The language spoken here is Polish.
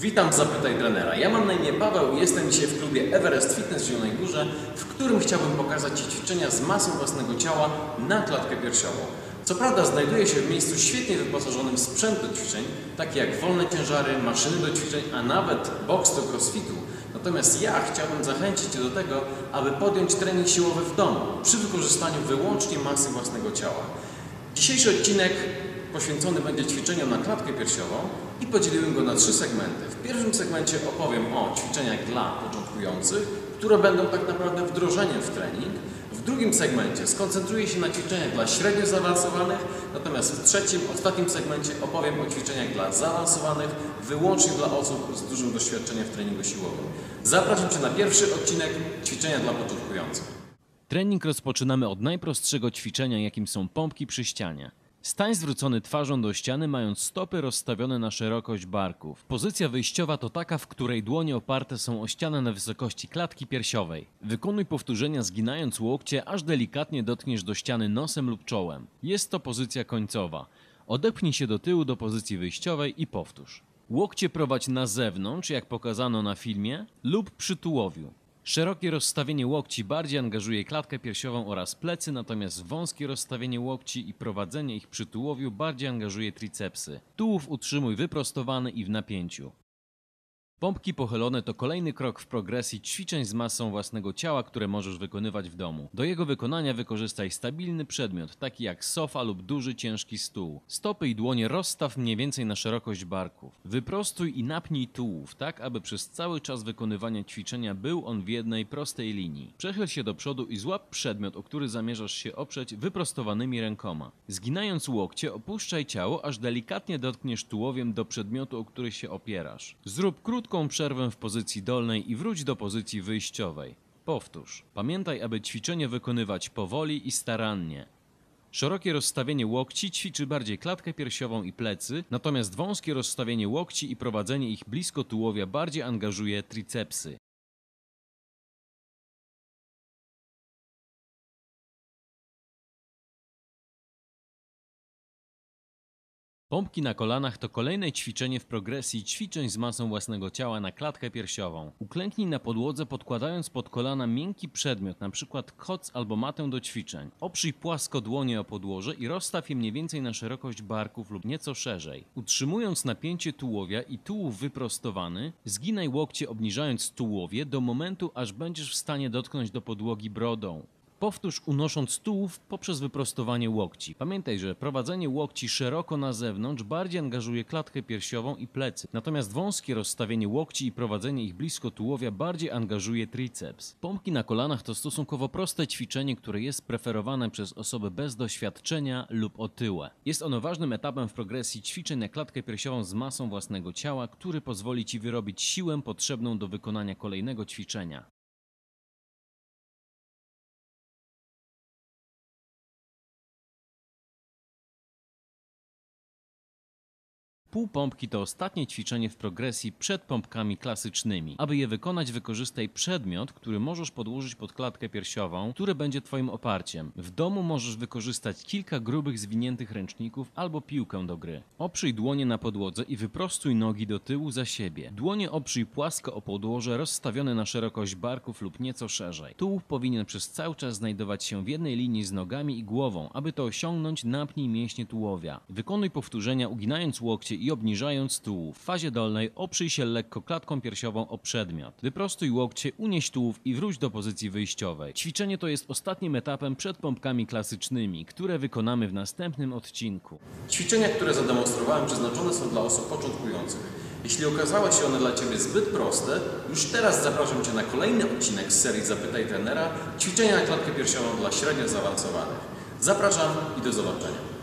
Witam, zapytaj trenera. Ja mam na imię Paweł i jestem dzisiaj w klubie Everest Fitness w Zielonej Górze, w którym chciałbym pokazać Ci ćwiczenia z masą własnego ciała na klatkę piersiową. Co prawda znajduję się w miejscu świetnie wyposażonym w sprzęt do ćwiczeń, takie jak wolne ciężary, maszyny do ćwiczeń, a nawet box do crossfitu. Natomiast ja chciałbym zachęcić Cię do tego, aby podjąć trening siłowy w domu, przy wykorzystaniu wyłącznie masy własnego ciała. Dzisiejszy odcinek poświęcony będzie ćwiczeniom na klatkę piersiową i podzieliłem go na trzy segmenty. W pierwszym segmencie opowiem o ćwiczeniach dla początkujących, które będą tak naprawdę wdrożeniem w trening. W drugim segmencie skoncentruję się na ćwiczeniach dla średnio zaawansowanych, natomiast w trzecim, ostatnim segmencie opowiem o ćwiczeniach dla zaawansowanych, wyłącznie dla osób z dużym doświadczeniem w treningu siłowym. Zapraszam Cię na pierwszy odcinek ćwiczenia dla początkujących. Trening rozpoczynamy od najprostszego ćwiczenia, jakim są pompki przy ścianie. Stań zwrócony twarzą do ściany, mając stopy rozstawione na szerokość barków. Pozycja wyjściowa to taka, w której dłonie oparte są o ścianę na wysokości klatki piersiowej. Wykonuj powtórzenia zginając łokcie, aż delikatnie dotkniesz do ściany nosem lub czołem. Jest to pozycja końcowa. Odepchnij się do tyłu do pozycji wyjściowej i powtórz. Łokcie prowadź na zewnątrz, jak pokazano na filmie, lub przy tułowiu. Szerokie rozstawienie łokci bardziej angażuje klatkę piersiową oraz plecy, natomiast wąskie rozstawienie łokci i prowadzenie ich przy tułowiu bardziej angażuje tricepsy. Tułów utrzymuj wyprostowany i w napięciu. Pompki pochylone to kolejny krok w progresji ćwiczeń z masą własnego ciała, które możesz wykonywać w domu. Do jego wykonania wykorzystaj stabilny przedmiot, taki jak sofa lub duży ciężki stół. Stopy i dłonie rozstaw mniej więcej na szerokość barków. Wyprostuj i napnij tułów, tak aby przez cały czas wykonywania ćwiczenia był on w jednej prostej linii. Przechyl się do przodu i złap przedmiot, o który zamierzasz się oprzeć wyprostowanymi rękoma. Zginając łokcie, opuszczaj ciało, aż delikatnie dotkniesz tułowiem do przedmiotu, o który się opierasz. Zrób krótką przerwę w pozycji dolnej i wróć do pozycji wyjściowej. Powtórz. Pamiętaj, aby ćwiczenie wykonywać powoli i starannie. Szerokie rozstawienie łokci ćwiczy bardziej klatkę piersiową i plecy, natomiast wąskie rozstawienie łokci i prowadzenie ich blisko tułowia bardziej angażuje tricepsy. Pompki na kolanach to kolejne ćwiczenie w progresji ćwiczeń z masą własnego ciała na klatkę piersiową. Uklęknij na podłodze podkładając pod kolana miękki przedmiot, np. koc albo matę do ćwiczeń. Oprzyj płasko dłonie o podłoże i rozstaw je mniej więcej na szerokość barków lub nieco szerzej. Utrzymując napięcie tułowia i tułów wyprostowany, zginaj łokcie obniżając tułowie do momentu, aż będziesz w stanie dotknąć do podłogi brodą. Powtórz unosząc tułów poprzez wyprostowanie łokci. Pamiętaj, że prowadzenie łokci szeroko na zewnątrz bardziej angażuje klatkę piersiową i plecy, natomiast wąskie rozstawienie łokci i prowadzenie ich blisko tułowia bardziej angażuje triceps. Pompki na kolanach to stosunkowo proste ćwiczenie, które jest preferowane przez osoby bez doświadczenia lub otyłe. Jest ono ważnym etapem w progresji ćwiczeń na klatkę piersiową z masą własnego ciała, który pozwoli Ci wyrobić siłę potrzebną do wykonania kolejnego ćwiczenia. Półpompki to ostatnie ćwiczenie w progresji przed pompkami klasycznymi. Aby je wykonać, wykorzystaj przedmiot, który możesz podłożyć pod klatkę piersiową, który będzie Twoim oparciem. W domu możesz wykorzystać kilka grubych, zwiniętych ręczników albo piłkę do gry. Oprzyj dłonie na podłodze i wyprostuj nogi do tyłu za siebie. Dłonie oprzyj płasko o podłoże rozstawione na szerokość barków lub nieco szerzej. Tułów powinien przez cały czas znajdować się w jednej linii z nogami i głową. Aby to osiągnąć, napnij mięśnie tułowia. Wykonuj powtórzenia uginając łokcie obniżając tułów. W fazie dolnej oprzyj się lekko klatką piersiową o przedmiot. Wyprostuj łokcie, unieś tułów i wróć do pozycji wyjściowej. Ćwiczenie to jest ostatnim etapem przed pompkami klasycznymi, które wykonamy w następnym odcinku. Ćwiczenia, które zademonstrowałem, przeznaczone są dla osób początkujących. Jeśli okazały się one dla Ciebie zbyt proste, już teraz zapraszam Cię na kolejny odcinek z serii Zapytaj Trenera ćwiczenia na klatkę piersiową dla średnio zaawansowanych. Zapraszam i do zobaczenia.